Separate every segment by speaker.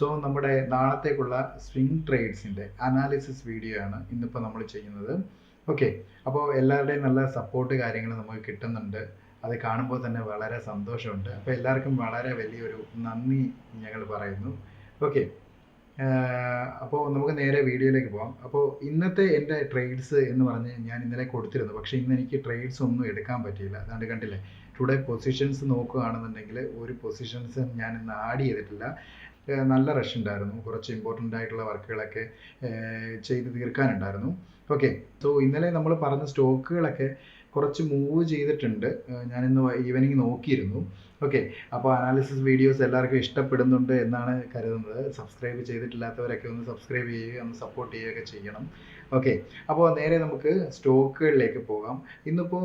Speaker 1: So നമ്മുടെ നാളത്തേക്കുള്ള swing ട്രേഡ്സിന്റെ അനാലിസിസ് വീഡിയോ ആണ് ഇന്നിപ്പോൾ നമ്മൾ ചെയ്യുന്നത്. ഓക്കെ അപ്പോൾ എല്ലാവരുടെയും നല്ല സപ്പോർട്ട് കാര്യങ്ങൾ നമുക്ക് കിട്ടുന്നുണ്ട്. അത് കാണുമ്പോൾ തന്നെ വളരെ സന്തോഷമുണ്ട്. അപ്പോൾ എല്ലാവർക്കും വളരെ വലിയൊരു നന്ദി ഞങ്ങൾ പറയുന്നു. ഓക്കെ അപ്പോൾ നമുക്ക് നേരെ വീഡിയോയിലേക്ക് പോകാം അപ്പോൾ ഇന്നത്തെ എന്റെ ട്രേഡ്സ് എന്ന് പറഞ്ഞ് ഞാൻ ഇന്നലെ കൊടുത്തിരുന്നു. പക്ഷേ ഇന്ന് എനിക്ക് ട്രേഡ്സ് ഒന്നും എടുക്കാൻ പറ്റിയില്ല. അതാണ്ട് കണ്ടില്ലേ? ടുഡേ പൊസിഷൻസ് നോക്കുകയാണെന്നുണ്ടെങ്കിൽ ഒരു പൊസിഷൻസ് ഞാൻ ഇന്ന് ആഡ് ചെയ്തിട്ടില്ല. നല്ല റഷ് ഉണ്ടായിരുന്നു കുറച്ച് ഇമ്പോർട്ടന്റ് ആയിട്ടുള്ള വർക്കുകളൊക്കെ ചെയ്ത് തീർക്കാനുണ്ടായിരുന്നു. ഓക്കെ സോ ഇന്നലെ നമ്മൾ പറഞ്ഞ സ്റ്റോക്കുകളൊക്കെ കുറച്ച് മൂവ് ചെയ്തിട്ടുണ്ട്. ഞാനിന്ന് ഈവനിങ് നോക്കിയിരുന്നു. ഓക്കെ അപ്പോൾ അനാലിസിസ് വീഡിയോസ് എല്ലാവർക്കും ഇഷ്ടപ്പെടുന്നുണ്ട് എന്നാണ് കരുതുന്നത്. സബ്സ്ക്രൈബ് ചെയ്തിട്ടില്ലാത്തവരൊക്കെ ഒന്ന് സബ്സ്ക്രൈബ് ചെയ്യുകയും ഒന്ന് സപ്പോർട്ട് ചെയ്യുകയൊക്കെ ചെയ്യണം. ഓക്കെ അപ്പോൾ നേരെ നമുക്ക് സ്റ്റോക്കുകളിലേക്ക് പോകാം. ഇന്നിപ്പോൾ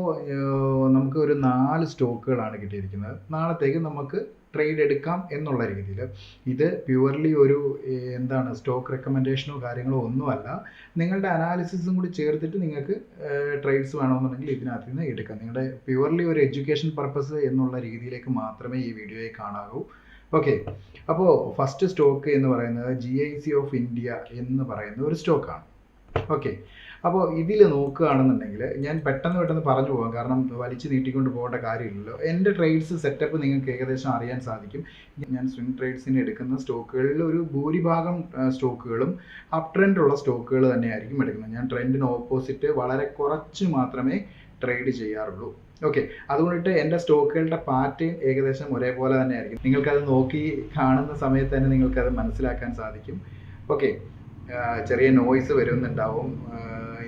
Speaker 1: നമുക്ക് ഒരു നാല് സ്റ്റോക്കുകളാണ് കിട്ടിയിരിക്കുന്നത്. നാളത്തേക്ക് നമുക്ക് ട്രേഡ് എടുക്കാം എന്നുള്ള രീതിയിൽ. ഇത് പ്യുവർലി ഒരു എന്താണ് സ്റ്റോക്ക് റെക്കമെൻഡേഷനോ കാര്യങ്ങളോ ഒന്നുമല്ല. നിങ്ങളുടെ അനാലിസിസും കൂടി ചേർത്തിട്ട് നിങ്ങൾക്ക് ട്രേഡ്സ് വേണമെന്നുണ്ടെങ്കിൽ ഇതിനകത്ത് നിന്ന് എടുക്കാം. നിങ്ങളുടെ പ്യുവർലി ഒരു എഡ്യൂക്കേഷൻ പർപ്പസ് എന്നുള്ള രീതിയിലേക്ക് മാത്രമേ ഈ വീഡിയോയെ കാണാവൂ. ഓക്കെ അപ്പോൾ ഫസ്റ്റ് സ്റ്റോക്ക് എന്ന് പറയുന്നത് G I C of India എന്ന് പറയുന്ന ഒരു സ്റ്റോക്കാണ് ഓക്കെ അപ്പോൾ ഇതിൽ നോക്കുകയാണെന്നുണ്ടെങ്കിൽ ഞാൻ പെട്ടെന്ന് പെട്ടെന്ന് പറഞ്ഞു പോകാം. കാരണം വലിച്ചു നീട്ടിക്കൊണ്ട് പോകേണ്ട കാര്യമില്ലല്ലോ. എന്റെ ട്രേഡ്സ് സെറ്റപ്പ് നിങ്ങൾക്ക് ഏകദേശം അറിയാൻ സാധിക്കും. ഞാൻ സ്വിംഗ് ട്രേഡ്സിന് എടുക്കുന്ന സ്റ്റോക്കുകളിൽ ഒരു ഭൂരിഭാഗം സ്റ്റോക്കുകളും അപ് ട്രെൻഡുള്ള സ്റ്റോക്കുകൾ തന്നെയായിരിക്കും എടുക്കുന്നത്. ഞാൻ ട്രെൻഡിന് ഓപ്പോസിറ്റ് വളരെ കുറച്ച് മാത്രമേ ട്രേഡ് ചെയ്യാറുള്ളൂ. ഓക്കെ അതുകൊണ്ടിട്ട് എന്റെ സ്റ്റോക്കുകളുടെ പാറ്റേൺ ഏകദേശം ഒരേപോലെ തന്നെ ആയിരിക്കും നിങ്ങൾക്കത് നോക്കി കാണുന്ന സമയത്ത് തന്നെ നിങ്ങൾക്കത് മനസ്സിലാക്കാൻ സാധിക്കും. ഓക്കെ ചെറിയ നോയ്സ് വരുന്നുണ്ടാവും.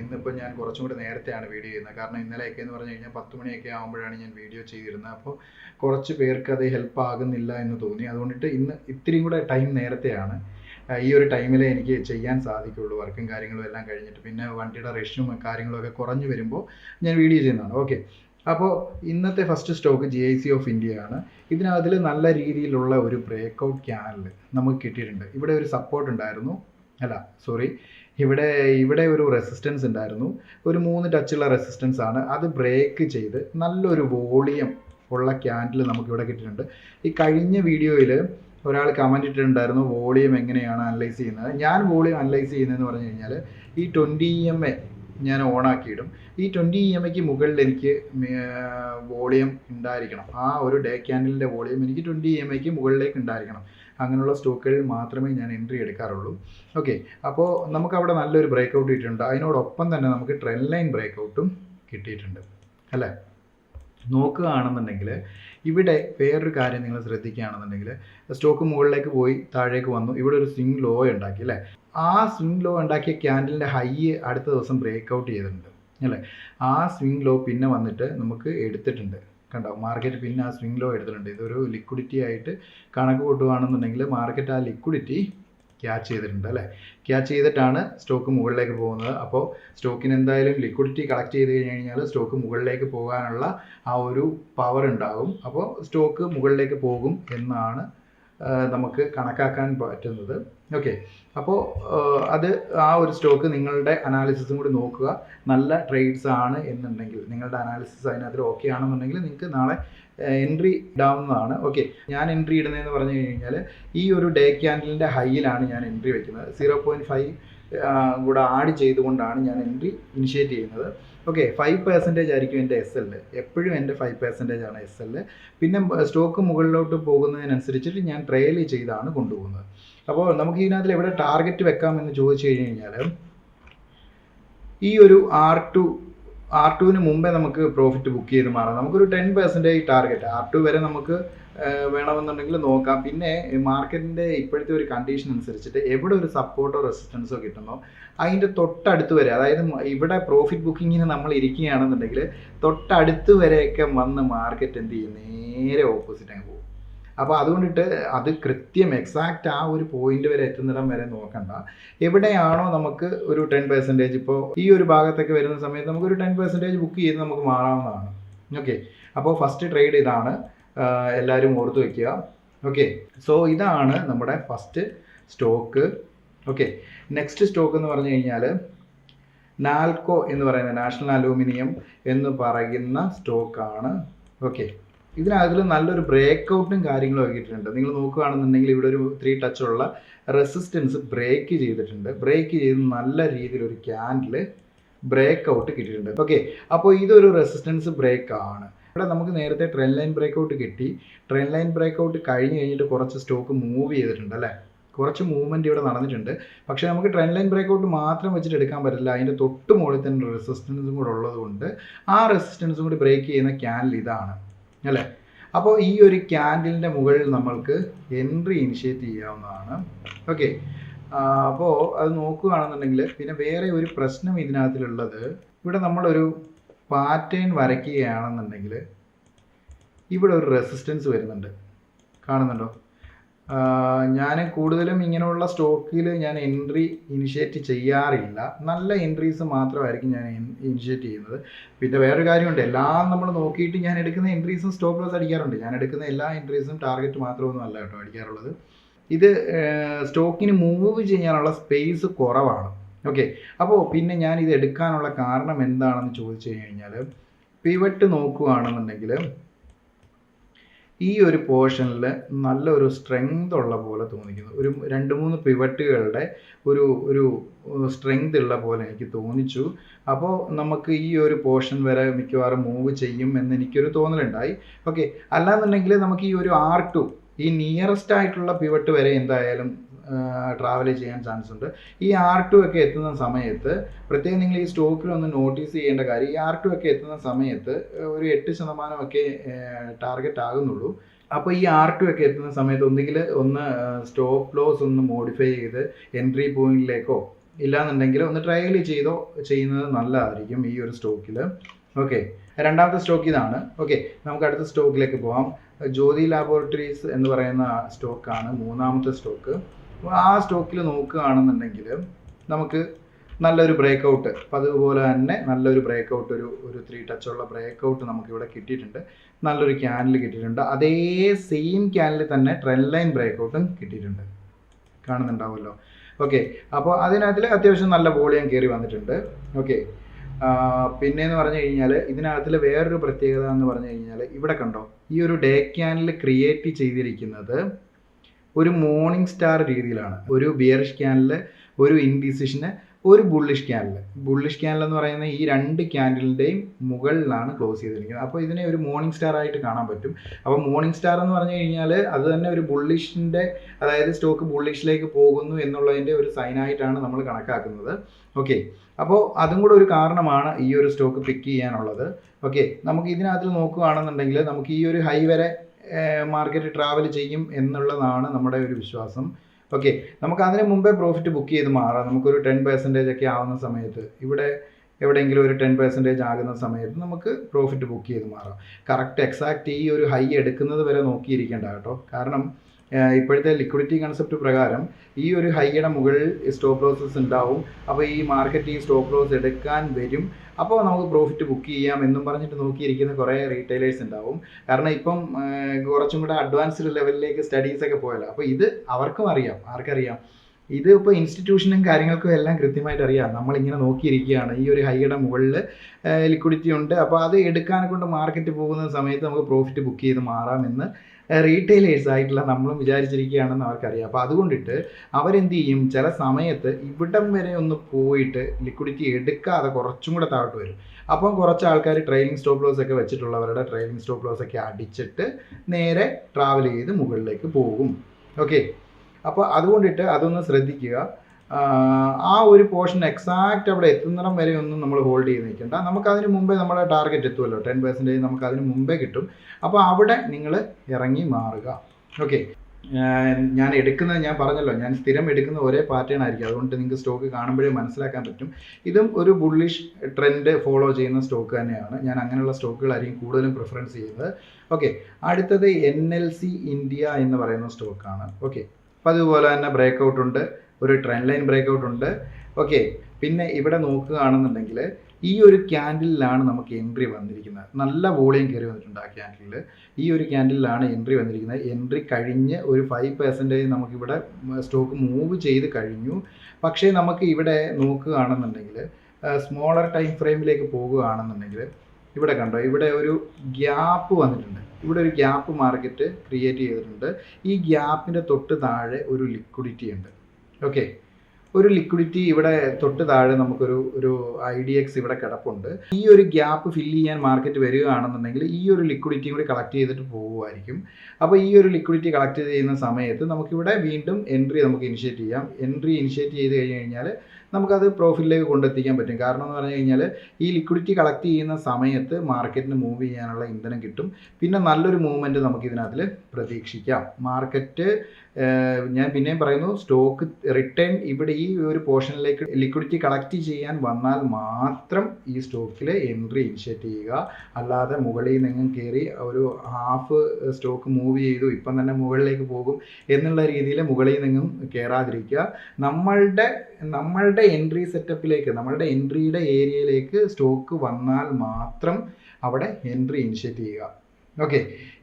Speaker 1: ഇന്നിപ്പോ ഇന്നിപ്പോൾ ഞാൻ കുറച്ചും കൂടി നേരത്തെയാണ് വീഡിയോ ചെയ്യുന്നത്. കാരണം ഇന്നലെയൊക്കെ എന്ന് പറഞ്ഞു കഴിഞ്ഞാൽ പത്ത് മണിയൊക്കെ ആകുമ്പോഴാണ് ഞാൻ വീഡിയോ ചെയ്തിരുന്നത്. അപ്പോൾ കുറച്ച് പേർക്ക് അത് ഹെൽപ്പ് ആകുന്നില്ല എന്ന് തോന്നി. അതുകൊണ്ടിട്ട് ഇന്ന് ഇത്തിരിയും കൂടെ ടൈം നേരത്തെയാണ്. ഈ ഒരു ടൈമിലേ എനിക്ക് ചെയ്യാൻ സാധിക്കുള്ളൂ. വർക്കും കാര്യങ്ങളും എല്ലാം കഴിഞ്ഞിട്ട്. പിന്നെ വണ്ടിയുടെ റഷും കാര്യങ്ങളും ഒക്കെ കുറഞ്ഞു വരുമ്പോൾ ഞാൻ വീഡിയോ ചെയ്യുന്നതാണ്. ഓക്കെ അപ്പോൾ ഇന്നത്തെ first stock G I C of India ആണ്. ഇതിനകത്തിൽ നല്ല രീതിയിലുള്ള ഒരു ബ്രേക്ക് ഔട്ട് ക്യാനൽ നമുക്ക് കിട്ടിയിട്ടുണ്ട്. ഇവിടെ ഒരു സപ്പോർട്ട് ഉണ്ടായിരുന്നു. അല്ല സോറി ഇവിടെ ഇവിടെ ഒരു റെസിസ്റ്റൻസ് ഉണ്ടായിരുന്നു. ഒരു മൂന്ന് ടച്ചുള്ള റെസിസ്റ്റൻസ് ആണ്. അത് ബ്രേക്ക് ചെയ്ത് നല്ലൊരു വോളിയം ഉള്ള ക്യാൻഡിൽ നമുക്ക് ഇവിടെ കിട്ടിയിട്ടുണ്ട്. ഈ കഴിഞ്ഞ വീഡിയോയിൽ ഒരാൾ കമന്റ് ഇട്ടിട്ടുണ്ടായിരുന്നു വോളിയം എങ്ങനെയാണ് അനലൈസ് ചെയ്യുന്നത്? ഞാൻ വോളിയം അനലൈസ് ചെയ്യുന്നതെന്ന് പറഞ്ഞു കഴിഞ്ഞാൽ ഈ ട്വന്റി ഇ എം എ ഞാൻ ഓണാക്കിയിടും. ഈ ട്വന്റി ഇ എം ഐക്ക് മുകളിൽ എനിക്ക് വോളിയം ഉണ്ടായിരിക്കണം. ആ ഒരു ഡേ ക്യാൻഡലിന്റെ വോളിയം എനിക്ക് ട്വന്റി ഇ എം ഐക്ക് മുകളിലേക്ക് ഉണ്ടായിരിക്കണം. അങ്ങനെയുള്ള സ്റ്റോക്കുകളിൽ മാത്രമേ ഞാൻ എൻട്രി എടുക്കാറുള്ളൂ. ഓക്കെ അപ്പോൾ നമുക്ക് അവിടെ നല്ലൊരു ബ്രേക്ക് ഔട്ട് കിട്ടിയിട്ടുണ്ട്. അതിനോടൊപ്പം തന്നെ നമുക്ക് ട്രെൻഡ് ലൈൻ ബ്രേക്ക് ഔട്ടും കിട്ടിയിട്ടുണ്ട്. അല്ലേ? നോക്കുകയാണെന്നുണ്ടെങ്കിൽ ഇവിടെ വേറൊരു കാര്യം നിങ്ങൾ ശ്രദ്ധിക്കുകയാണെന്നുണ്ടെങ്കിൽ സ്റ്റോക്ക് മുകളിലേക്ക് പോയി താഴേക്ക് വന്നു. ഇവിടെ ഒരു സ്വിംഗ് ലോ ഉണ്ടാക്കി അല്ലേ? ആ സ്വിംഗ് ലോ ഉണ്ടാക്കിയ ക്യാൻഡലിന്റെ ഹൈ അടുത്ത ദിവസം ബ്രേക്ക് ഔട്ട് ചെയ്തിട്ടുണ്ട് അല്ലേ? ആ സ്വിംഗ് ലോ പിന്നെ വന്നിട്ട് നമുക്ക് എടുത്തിട്ടുണ്ട്. കണ്ടോ? മാർക്കറ്റ് പിന്നെ ആ സ്വിംഗ് ലോ എടുത്തിട്ടുണ്ട്. ഇതൊരു ലിക്വിഡിറ്റി ആയിട്ട് കണക്ക് കൂട്ടുകയാണെന്നുണ്ടെങ്കിൽ മാർക്കറ്റ് ആ ലിക്വിഡിറ്റി ക്യാച്ച് ചെയ്തിട്ടുണ്ട് അല്ലേ? ക്യാച്ച് ചെയ്തിട്ടാണ് സ്റ്റോക്ക് മുകളിലേക്ക് പോകുന്നത്. അപ്പോൾ സ്റ്റോക്കിന് എന്തായാലും ലിക്വിഡിറ്റി കളക്ട് ചെയ്ത് കഴിഞ്ഞ് കഴിഞ്ഞാൽ സ്റ്റോക്ക് മുകളിലേക്ക് പോകാനുള്ള ആ ഒരു പവർ ഉണ്ടാകും. അപ്പോൾ സ്റ്റോക്ക് മുകളിലേക്ക് പോകും എന്നാണ് നമുക്ക് കണക്കാക്കാൻ പറ്റുന്നത്. ഓക്കെ അപ്പോൾ അത് ആ ഒരു സ്റ്റോക്ക് നിങ്ങളുടെ അനാലിസിസും കൂടി നോക്കുക. നല്ല ട്രേഡ്സ് ആണ് എന്നുണ്ടെങ്കിൽ നിങ്ങളുടെ അനാലിസിസ് അതിനകത്ത് ഓക്കെ ആണെന്നുണ്ടെങ്കിൽ നിങ്ങൾക്ക് നാളെ എൻട്രി ഇടാവുന്നതാണ്. ഓക്കെ ഞാൻ എൻട്രി ഇടുന്നതെന്ന് പറഞ്ഞു കഴിഞ്ഞാൽ ഈ ഒരു ഡേ ക്യാൻഡലിന്റെ ഹൈയിലാണ് ഞാൻ എൻട്രി വെക്കുന്നത്. സീറോ പോയിന്റ് ഫൈവ് കൂടെ ആഡ് ചെയ്തുകൊണ്ടാണ് ഞാൻ എൻട്രി ഇനിഷ്യേറ്റ് ചെയ്യുന്നത്. ഓക്കെ ഫൈവ് പെർസെന്റേജ് ആയിരിക്കും എന്റെ എസ് എൽ എപ്പോഴും എന്റെ ഫൈവ് പെർസെന്റേജ് ആണ് എസ് എൽ പിന്നെ സ്റ്റോക്ക് മുകളിലോട്ട് പോകുന്നതിനനുസരിച്ചിട്ട് ഞാൻ ട്രയൽ ചെയ്താണ് കൊണ്ടുപോകുന്നത്. അപ്പോൾ നമുക്ക് ഇതിനകത്ത് എവിടെ ടാർഗറ്റ് വെക്കാമെന്ന് ചോദിച്ചു കഴിഞ്ഞ് കഴിഞ്ഞാൽ ഈ ഒരു ആർ ടു ആർ ടുവിന് മുമ്പേ നമുക്ക് പ്രോഫിറ്റ് ബുക്ക് ചെയ്ത് മാറാം. നമുക്കൊരു ten percentage target R two വരെ നമുക്ക് വേണമെന്നുണ്ടെങ്കിൽ നോക്കാം. പിന്നെ മാർക്കറ്റിന്റെ ഇപ്പോഴത്തെ ഒരു കണ്ടീഷൻ അനുസരിച്ചിട്ട് എവിടെ ഒരു സപ്പോർട്ടോ റെസിസ്റ്റൻസോ കിട്ടുന്നോ അതിന്റെ തൊട്ടടുത്ത് വരെ അതായത് ഇവിടെ പ്രോഫിറ്റ് ബുക്കിങ്ങിന് നമ്മൾ ഇരിക്കുകയാണെന്നുണ്ടെങ്കിൽ തൊട്ടടുത്ത് വരെയൊക്കെ വന്ന് മാർക്കറ്റ് എന്ത് ചെയ്യും? നേരെ ഓപ്പോസിറ്റ് അങ്ങ് പോകും. അപ്പോൾ അതുകൊണ്ടിട്ട് അത് കൃത്യം എക്സാക്റ്റ് ആ ഒരു പോയിന്റ് വരെ എത്തുന്നിടം വരെ നോക്കണ്ട. എവിടെയാണോ നമുക്ക് ഒരു ടെൻ പെർസെന്റേജ് ഇപ്പോൾ ഈ ഒരു ഭാഗത്തൊക്കെ വരുന്ന സമയത്ത് നമുക്ക് ഒരു ടെൻ പെർസെന്റേജ് ബുക്ക് ചെയ്ത് നമുക്ക് മാറാവുന്നതാണ്. ഓക്കെ അപ്പോൾ ഫസ്റ്റ് ട്രേഡ് ഇതാണ്. എല്ലാവരും ഓർത്ത് വയ്ക്കുക ഓക്കെ സോ ഇതാണ് നമ്മുടെ first stock okay next stock എന്ന് പറഞ്ഞു കഴിഞ്ഞാൽ നാൽക്കോ എന്ന് പറയുന്ന നാഷണൽ അലൂമിനിയം എന്ന് പറയുന്ന സ്റ്റോക്കാണ് ഓക്കെ ഇതിനകത്തിൽ നല്ലൊരു ബ്രേക്ക് ഔട്ടും കാര്യങ്ങളും ആക്കിയിട്ടുണ്ട് നിങ്ങൾ നോക്കുകയാണെന്നുണ്ടെങ്കിൽ ഇവിടെ ഒരു ത്രീ ടച്ചുള്ള റെസിസ്റ്റൻസ് ബ്രേക്ക് ചെയ്തിട്ടുണ്ട്. ബ്രേക്ക് ചെയ്ത് നല്ല രീതിയിൽ ഒരു ക്യാൻഡിൽ ബ്രേക്ക് ഔട്ട് കിട്ടിയിട്ടുണ്ട്. ഓക്കെ അപ്പോൾ ഇതൊരു റെസിസ്റ്റൻസ് ബ്രേക്ക് ആണ്. ഇവിടെ നമുക്ക് നേരത്തെ ട്രെൻ ലൈൻ ബ്രേക്ക് ഔട്ട് കിട്ടി. ട്രെൻ ലൈൻ ബ്രേക്ക് ഔട്ട് കഴിഞ്ഞ് കഴിഞ്ഞിട്ട് കുറച്ച് സ്റ്റോക്ക് മൂവ് ചെയ്തിട്ടുണ്ട് അല്ലേ? കുറച്ച് മൂവ്മെന്റ് ഇവിടെ നടന്നിട്ടുണ്ട്. പക്ഷേ നമുക്ക് ട്രെൻഡ് ലൈൻ ബ്രേക്ക് ഔട്ട് മാത്രം വെച്ചിട്ട് എടുക്കാൻ പറ്റില്ല. അതിന്റെ തൊട്ട് മുകളിൽ തന്നെ റെസിസ്റ്റൻസും കൂടെ ഉള്ളതുകൊണ്ട് ആ റെസിസ്റ്റൻസും കൂടി ബ്രേക്ക് ചെയ്യുന്ന ക്യാനൽ ഇതാണ്. അല്ലേ? അപ്പോൾ ഈ ഒരു ക്യാൻഡിലിന്റെ മുകളിൽ നമ്മൾക്ക് എൻട്രി ഇനിഷ്യേറ്റ് ചെയ്യാവുന്നതാണ്. ഓക്കെ. അപ്പോൾ അത് നോക്കുകയാണെന്നുണ്ടെങ്കിൽ പിന്നെ വേറെ ഒരു പ്രശ്നം ഇതിനകത്തിലുള്ളത് ഇവിടെ നമ്മളൊരു പാറ്റേൺ വരയ്ക്കുകയാണെന്നുണ്ടെങ്കിൽ ഇവിടെ ഒരു റെസിസ്റ്റൻസ് വരുന്നുണ്ട്. കാണുന്നുണ്ടോ? ഞാൻ കൂടുതലും ഇങ്ങനെയുള്ള സ്റ്റോക്കിൽ ഞാൻ എൻട്രി ഇനിഷ്യേറ്റ് ചെയ്യാറില്ല. നല്ല എൻട്രീസ് മാത്രമായിരിക്കും ഞാൻ ഇനിഷ്യേറ്റ് ചെയ്യുന്നത്. പിന്നെ വേറൊരു കാര്യമുണ്ട്. എല്ലാം നമ്മൾ നോക്കിയിട്ട് ഞാൻ എടുക്കുന്ന എൻട്രീസും സ്റ്റോപ്പ് ലോസ് അടിക്കാറുണ്ട്. ഞാൻ എടുക്കുന്ന എല്ലാ എൻട്രീസും ടാർഗറ്റ് മാത്രമൊന്നും അല്ല കേട്ടോ അടിക്കാറുള്ളത്. ഇത് സ്റ്റോക്കിന് മൂവ് ചെയ്യാനുള്ള സ്പേസ് കുറവാണ്. ഓക്കെ. അപ്പോൾ പിന്നെ ഞാൻ ഇത് എടുക്കാനുള്ള കാരണം എന്താണെന്ന് ചോദിച്ചു കഴിഞ്ഞാൽ പിവറ്റ് നോക്കുകയാണെന്നുണ്ടെങ്കിൽ ഈ ഒരു പോർഷനിൽ നല്ലൊരു സ്ട്രെങ്ത് ഉള്ള പോലെ തോന്നിക്കുന്നു. ഒരു രണ്ട് മൂന്ന് പിവറ്റുകളുടെ ഒരു ഒരു സ്ട്രെങ്ത് ഉള്ള പോലെ എനിക്ക് തോന്നിച്ചു. അപ്പോൾ നമുക്ക് ഈ ഒരു പോർഷൻ വരെ മിക്കവാറും മൂവ് ചെയ്യും എന്ന് എനിക്കൊരു തോന്നലുണ്ടായി. ഓക്കെ. അല്ലാന്നുണ്ടെങ്കിൽ നമുക്ക് ഈ ഒരു ആർ ടു ഈ നിയറസ്റ്റ് ആയിട്ടുള്ള പിവറ്റ് വരെ എന്തായാലും ട്രാവൽ ചെയ്യാൻ ചാൻസ് ഉണ്ട്. ഈ ആർ ടു ഒക്കെ എത്തുന്ന സമയത്ത് പ്രത്യേകം നിങ്ങൾ ഈ സ്റ്റോക്കിൽ ഒന്ന് നോട്ടീസ് ചെയ്യേണ്ട കാര്യം ഈ ആർ ടു ഒക്കെ എത്തുന്ന സമയത്ത് ഒരു എട്ട് ശതമാനമൊക്കെ ടാർഗറ്റ് ആകുന്നുള്ളൂ. അപ്പോൾ ഈ ആർ ടു ഒക്കെ എത്തുന്ന സമയത്ത് ഒന്നുകിൽ ഒന്ന് സ്റ്റോപ്പ് ലോസ് ഒന്ന് മോഡിഫൈ ചെയ്ത് എൻട്രി പോയിന്റിലേക്കോ ഇല്ലാന്നുണ്ടെങ്കിൽ ഒന്ന് ട്രയൽ ചെയ്തോ ചെയ്യുന്നത് നല്ലതായിരിക്കും ഈ ഒരു സ്റ്റോക്കിൽ ഓക്കെ രണ്ടാമത്തെ സ്റ്റോക്ക് ഇതാണ്. ഓക്കെ നമുക്ക് അടുത്ത സ്റ്റോക്കിലേക്ക് പോകാം ജ്യോതി ലാബോറട്ടറീസ് എന്ന് പറയുന്ന സ്റ്റോക്കാണ് മൂന്നാമത്തെ സ്റ്റോക്ക് ആ സ്റ്റോക്കിൽ നോക്കുകയാണെന്നുണ്ടെങ്കിൽ നമുക്ക് നല്ലൊരു ബ്രേക്ക് ഔട്ട് അതുപോലെ തന്നെ നല്ലൊരു ബ്രേക്ക് ഔട്ട് ഒരു ഒരു ത്രീ ടച്ചുള്ള ബ്രേക്ക് ഔട്ട് നമുക്ക് ഇവിടെ കിട്ടിയിട്ടുണ്ട്. നല്ലൊരു ക്യാനിൽ കിട്ടിയിട്ടുണ്ട്. അതേ സെയിം ക്യാനിൽ തന്നെ ട്രെൻഡ് ലൈൻ ബ്രേക്ക് ഔട്ടും കിട്ടിയിട്ടുണ്ട്. കാണുന്നുണ്ടാവുമല്ലോ. ഓക്കെ അപ്പോൾ അതിനകത്തിൽ അത്യാവശ്യം നല്ല വോളിയം കയറി വന്നിട്ടുണ്ട്. ഓക്കെ പിന്നെ എന്ന് പറഞ്ഞു കഴിഞ്ഞാൽ ഇതിനകത്തിൽ വേറൊരു പ്രത്യേകത എന്ന് പറഞ്ഞു കഴിഞ്ഞാൽ ഇവിടെ കണ്ടോ? ഈ ഒരു ഡേ ക്യാനിൽ ക്രിയേറ്റ് ചെയ്തിരിക്കുന്നത് ഒരു മോർണിംഗ് സ്റ്റാർ രീതിയിലാണ്. ഒരു ബിയറിഷ് ക്യാൻഡിൽ ഒരു ഇൻഡിസിഷന് ഒരു ബുള്ളിഷ് ക്യാൻഡിൽ ബുള്ളിഷ് ക്യാൻഡിൽ എന്ന് പറയുന്ന ഈ രണ്ട് ക്യാൻഡിലിന്റെയും മുകളിലാണ് ക്ലോസ് ചെയ്തിരിക്കുന്നത്. അപ്പോൾ ഇതിനെ ഒരു മോർണിംഗ് സ്റ്റാർ ആയിട്ട് കാണാൻ പറ്റും. അപ്പോൾ മോർണിംഗ് സ്റ്റാർ എന്ന് പറഞ്ഞു കഴിഞ്ഞാൽ അത് തന്നെ ഒരു ബുള്ളിഷിന്റെ അതായത് സ്റ്റോക്ക് ബുള്ളിഷിലേക്ക് പോകുന്നു എന്നുള്ളതിന്റെ ഒരു സൈനായിട്ടാണ് നമ്മൾ കണക്കാക്കുന്നത്. ഓക്കെ അപ്പോൾ അതും കൂടെ ഒരു കാരണമാണ് ഈ ഒരു സ്റ്റോക്ക് പിക്ക് ചെയ്യാനുള്ളത്. ഓക്കെ നമുക്ക് ഇതിനകത്ത് നോക്കുകയാണെന്നുണ്ടെങ്കിൽ നമുക്ക് ഈ ഒരു ഹൈ വരെ മാർക്കറ്റ് ട്രാവൽ ചെയ്യും എന്നുള്ളതാണ് നമ്മുടെ ഒരു വിശ്വാസം. ഓക്കെ നമുക്ക് അതിന് മുമ്പേ പ്രോഫിറ്റ് ബുക്ക് ചെയ്ത് മാറാം. നമുക്കൊരു ടെൻ പെർസെന്റേജ് ഒക്കെ ആവുന്ന സമയത്ത് ഇവിടെ എവിടെയെങ്കിലും ഒരു ടെൻ പെർസെന്റേജ് ആകുന്ന സമയത്ത് നമുക്ക് പ്രോഫിറ്റ് ബുക്ക് ചെയ്ത് മാറാം. കറക്റ്റ് എക്സാക്റ്റ് ഈ ഒരു ഹൈ എടുക്കുന്നത് വരെ നോക്കിയിരിക്കേണ്ട കേട്ടോ. കാരണം ഇപ്പോഴത്തെ ലിക്വിഡിറ്റി കൺസെപ്റ്റ് പ്രകാരം ഈ ഒരു ഹൈയുടെ മുകളിൽ സ്റ്റോപ്പ് ലോസസ് ഉണ്ടാവും. അപ്പോൾ ഈ മാർക്കറ്റ് ഈ സ്റ്റോപ്പ് ലോസ് എടുക്കാൻ വരും. അപ്പോൾ നമുക്ക് പ്രോഫിറ്റ് ബുക്ക് ചെയ്യാം എന്നും പറഞ്ഞിട്ട് നോക്കിയിരിക്കുന്ന കുറേ റീറ്റെയിലേഴ്സ് ഉണ്ടാവും. കാരണം ഇപ്പം കുറച്ചും കൂടെ അഡ്വാൻസ്ഡ് ലെവലിലേക്ക് സ്റ്റഡീസ് ഒക്കെ പോയല്ലോ അപ്പോൾ ഇത് അവർക്കും അറിയാം. ആർക്കറിയാം? ഇത് ഇപ്പോൾ ഇൻസ്റ്റിറ്റ്യൂഷനും കാര്യങ്ങൾക്കും എല്ലാം കൃത്യമായിട്ട് അറിയാം. നമ്മളിങ്ങനെ നോക്കിയിരിക്കുകയാണ്. ഈ ഒരു ഹൈയുടെ മുകളിൽ ലിക്വിഡിറ്റി ഉണ്ട്. അപ്പോൾ അത് എടുക്കാനെ കൊണ്ട് മാർക്കറ്റ് പോകുന്ന സമയത്ത് നമുക്ക് പ്രോഫിറ്റ് ബുക്ക് ചെയ്ത് മാറാമെന്ന് റീറ്റെയിലേഴ്സ് ആയിട്ടുള്ള നമ്മളും വിചാരിച്ചിരിക്കുകയാണെന്ന് അവർക്കറിയാം. അപ്പോൾ അതുകൊണ്ടിട്ട് അവരെന്ത് ചെയ്യും? ചില സമയത്ത് ഇവിടം വരെ ഒന്ന് പോയിട്ട് ലിക്വിഡിറ്റി എടുക്കാതെ കുറച്ചും കൂടെ താഴോട്ട് വരും. അപ്പം കുറച്ച് ആൾക്കാർ ട്രെയിലിംഗ് സ്റ്റോപ്പ് ലോസ് ഒക്കെ വെച്ചിട്ടുള്ളവരുടെ ട്രെയിലിംഗ് സ്റ്റോപ്പ് ലോസ് ഒക്കെ അടിച്ചിട്ട് നേരെ ട്രാവൽ ചെയ്ത് മുകളിലേക്ക് പോകും. ഓക്കെ അപ്പോൾ അതുകൊണ്ടിട്ട് അതൊന്ന് ശ്രദ്ധിക്കുക. ആ ഒരു പോർഷൻ എക്സാക്റ്റ് അവിടെ എത്തുന്നിടം വരെ ഒന്നും നമ്മൾ ഹോൾഡ് ചെയ്ത് നിൽക്കണ്ട. നമുക്ക് അതിന് മുമ്പേ നമ്മുടെ ടാർഗറ്റ് എത്തുമല്ലോ ടെൻ പെർസെന്റേജ് നമുക്ക് അതിന് മുമ്പേ കിട്ടും. അപ്പോൾ അവിടെ നിങ്ങൾ ഇറങ്ങി മാറുക. ഓക്കെ ഞാൻ എടുക്കുന്നത് ഞാൻ പറഞ്ഞല്ലോ ഞാൻ സ്ഥിരം എടുക്കുന്ന ഒരേ പാറ്റേൺ ആയിരിക്കും. അതുകൊണ്ട് നിങ്ങൾക്ക് സ്റ്റോക്ക് കാണുമ്പോഴേ മനസ്സിലാക്കാൻ പറ്റും. ഇതും ഒരു ബുള്ളിഷ് ട്രെൻഡ് ഫോളോ ചെയ്യുന്ന സ്റ്റോക്ക് തന്നെയാണ്. ഞാൻ അങ്ങനെയുള്ള സ്റ്റോക്കുകളായിരിക്കും കൂടുതലും പ്രിഫറൻസ് ചെയ്യുന്നത്. ഓക്കെ അടുത്തത് എൻ എൽ സി ഇന്ത്യ എന്ന് പറയുന്ന സ്റ്റോക്കാണ് ഓക്കെ അപ്പോൾ അതുപോലെ തന്നെ ബ്രേക്ക് ഔട്ട് ഉണ്ട്. ഒരു ട്രെൻഡ് ലൈൻ ബ്രേക്ക് ഔട്ട് ഉണ്ട്. ഓക്കെ പിന്നെ ഇവിടെ നോക്കുകയാണെന്നുണ്ടെങ്കിൽ ഈ ഒരു ക്യാൻഡിലാണ് നമുക്ക് എൻട്രി വന്നിരിക്കുന്നത്. നല്ല വോളിയം കയറി വന്നിട്ടുണ്ട് ആ ക്യാൻഡിലിൽ ഈ ഒരു ക്യാൻഡിലാണ് എൻട്രി വന്നിരിക്കുന്നത്. എൻട്രി കഴിഞ്ഞ് ഒരു ഫൈവ് പെർസെന്റേജ് നമുക്കിവിടെ സ്റ്റോക്ക് മൂവ് ചെയ്ത് കഴിഞ്ഞു. പക്ഷേ നമുക്ക് ഇവിടെ നോക്കുകയാണെന്നുണ്ടെങ്കിൽ സ്മോളർ ടൈം ഫ്രെയിമിലേക്ക് പോകുകയാണെന്നുണ്ടെങ്കിൽ ഇവിടെ കണ്ടോ ഇവിടെ ഒരു ഗ്യാപ്പ് വന്നിട്ടുണ്ട്. ഇവിടെ ഒരു ഗ്യാപ്പ് മാർക്കറ്റ് ക്രിയേറ്റ് ചെയ്തിട്ടുണ്ട്. ഈ ഗ്യാപ്പിന്റെ തൊട്ട് താഴെ ഒരു ലിക്വിഡിറ്റി ഉണ്ട്. ഓക്കെ ഒരു ലിക്വിഡിറ്റി ഇവിടെ തൊട്ട് താഴെ നമുക്കൊരു ഒരു ഐ ഡി എക്സ് ഇവിടെ കിടപ്പുണ്ട്. ഈ ഒരു ഗ്യാപ്പ് ഫില്ല് ചെയ്യാൻ മാർക്കറ്റ് വരികയാണെന്നുണ്ടെങ്കിൽ ഈ ഒരു ലിക്വിഡിറ്റിയും കൂടി കളക്ട് ചെയ്തിട്ട് പോകുമായിരിക്കും അപ്പോൾ ഈ ഒരു ലിക്വിഡിറ്റി കളക്ട് ചെയ്യുന്ന സമയത്ത് നമുക്കിവിടെ വീണ്ടും എൻട്രി നമുക്ക് ഇനിഷ്യേറ്റ് ചെയ്യാം. എൻട്രി ഇനിഷ്യേറ്റ് ചെയ്ത് കഴിഞ്ഞ് കഴിഞ്ഞാൽ നമുക്കത് പ്രോഫിറ്റിലേക്ക് കൊണ്ടെത്തിക്കാൻ പറ്റും. കാരണം എന്ന് പറഞ്ഞു കഴിഞ്ഞാൽ ഈ ലിക്വിഡിറ്റി കളക്ട് ചെയ്യുന്ന സമയത്ത് മാർക്കറ്റിന് മൂവ് ചെയ്യാനുള്ള ഇന്ധനം കിട്ടും. പിന്നെ നല്ലൊരു മൂവ്മെന്റ് നമുക്ക് ഇതിനകത്തിൽ പ്രതീക്ഷിക്കാം. മാർക്കറ്റ് ഞാൻ പിന്നെയും പറയുന്നു സ്റ്റോക്ക് റിട്ടേൺ ഇവിടെ ഈ ഒരു പോർഷനിലേക്ക് ലിക്വിഡിറ്റി കളക്ട് ചെയ്യാൻ വന്നാൽ മാത്രം ഈ സ്റ്റോക്കിൽ എൻട്രി ഇനിഷ്യേറ്റ് ചെയ്യുക. അല്ലാതെ മുകളിൽ നിന്നും കയറി ഒരു ഹാഫ് സ്റ്റോക്ക് മൂവ് ചെയ്തു ഇപ്പം തന്നെ മുകളിലേക്ക് പോകും എന്നുള്ള രീതിയിൽ മുകളിൽ നിന്നും കയറാതിരിക്കുക. നമ്മളുടെ നമ്മളുടെ എൻട്രി സെറ്റപ്പിലേക്ക് നമ്മളുടെ എൻട്രിയുടെ ഏരിയയിലേക്ക് സ്റ്റോക്ക് വന്നാൽ മാത്രം അവിടെ എൻട്രി ഇനിഷ്യേറ്റ് ചെയ്യുക. ഓക്കെ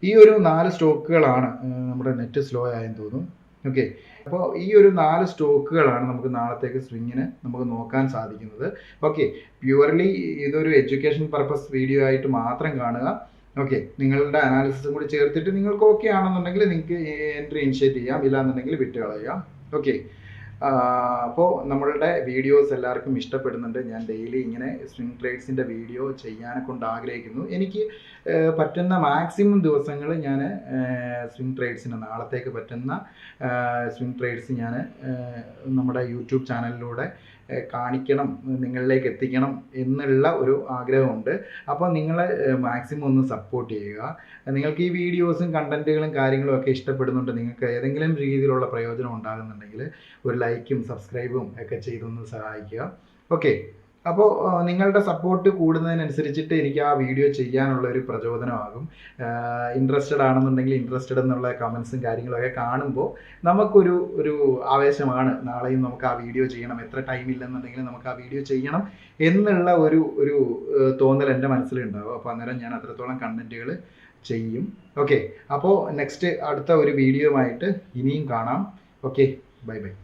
Speaker 1: ഈ ഒരു നാല് സ്റ്റോക്കുകളാണ് നമ്മുടെ നെറ്റ് സ്ലോ ആയെന്ന് തോന്നുന്നു. ഓക്കെ അപ്പോൾ ഈ ഒരു നാല് സ്റ്റോക്കുകളാണ് നമുക്ക് നാളത്തേക്ക് സ്വിങ്ങിന് നമുക്ക് നോക്കാൻ സാധിക്കുന്നത്. ഓക്കെ പ്യുവർലി ഇതൊരു എഡ്യൂക്കേഷൻ പർപ്പസ് വീഡിയോ ആയിട്ട് മാത്രം കാണുക. ഓക്കെ നിങ്ങളുടെ അനാലിസിസും കൂടി ചേർത്തിട്ട് നിങ്ങൾക്ക് ഓക്കെ ആണെന്നുണ്ടെങ്കിൽ നിങ്ങൾക്ക് എൻട്രി ഇനിഷ്യേറ്റ് ചെയ്യാം. ഇല്ലാന്നുണ്ടെങ്കിൽ വിട്ട് കളയാം ഓക്കെ അപ്പോൾ നമ്മളുടെ വീഡിയോസ് എല്ലാവർക്കും ഇഷ്ടപ്പെടുന്നുണ്ട്. ഞാൻ ഡെയിലി ഇങ്ങനെ സ്വിംഗ് ട്രേഡ്സിന്റെ വീഡിയോ ചെയ്യാനെ കൊണ്ട് ആഗ്രഹിക്കുന്നു. എനിക്ക് പറ്റുന്ന മാക്സിമം ദിവസങ്ങൾ ഞാൻ സ്വിംഗ് ട്രേഡ്സിന് നാളത്തേക്ക് പറ്റുന്ന സ്വിംഗ് ട്രേഡ്സ് ഞാൻ നമ്മുടെ യൂട്യൂബ് ചാനലിലൂടെ കാണിക്കണം നിങ്ങളിലേക്ക് എത്തിക്കണം എന്നുള്ള ഒരു ആഗ്രഹമുണ്ട്. അപ്പോൾ നിങ്ങൾ മാക്സിമം ഒന്ന് സപ്പോർട്ട് ചെയ്യുക. നിങ്ങൾക്ക് ഈ വീഡിയോസും കണ്ടന്റുകളും കാര്യങ്ങളും ഒക്കെ ഇഷ്ടപ്പെടുന്നുണ്ട് നിങ്ങൾക്ക് ഏതെങ്കിലും രീതിയിലുള്ള പ്രയോജനം ഉണ്ടാകുന്നുണ്ടെങ്കിൽ ഒരു ലൈക്കും സബ്സ്ക്രൈബും ഒക്കെ ചെയ്തൊന്ന് സഹായിക്കുക. ഓക്കെ അപ്പോൾ നിങ്ങളുടെ സപ്പോർട്ട് കൂടുന്നതിനനുസരിച്ചിട്ട് എനിക്ക് ആ വീഡിയോ ചെയ്യാനുള്ള ഒരു പ്രചോദനമാകും. ഇൻട്രസ്റ്റഡ് ആണെന്നുണ്ടെങ്കിൽ ഇൻട്രസ്റ്റഡ് എന്നുള്ള കമൻസും കാര്യങ്ങളൊക്കെ കാണുമ്പോൾ നമുക്കൊരു ഒരു ആവേശമാണ്. നാളെയും നമുക്ക് ആ വീഡിയോ ചെയ്യണം. എത്ര ടൈം ഇല്ലെന്നുണ്ടെങ്കിൽ നമുക്ക് ആ വീഡിയോ ചെയ്യണം എന്നുള്ള ഒരു ഒരു തോന്നൽ എന്റെ മനസ്സിലുണ്ടാവും. അപ്പോൾ അന്നേരം ഞാൻ അത്രത്തോളം കണ്ടന്റുകൾ ചെയ്യും. ഓക്കെ അപ്പോൾ നെക്സ്റ്റ് അടുത്ത ഒരു വീഡിയോ ആയിട്ട് ഇനിയും കാണാം. Okay bye bye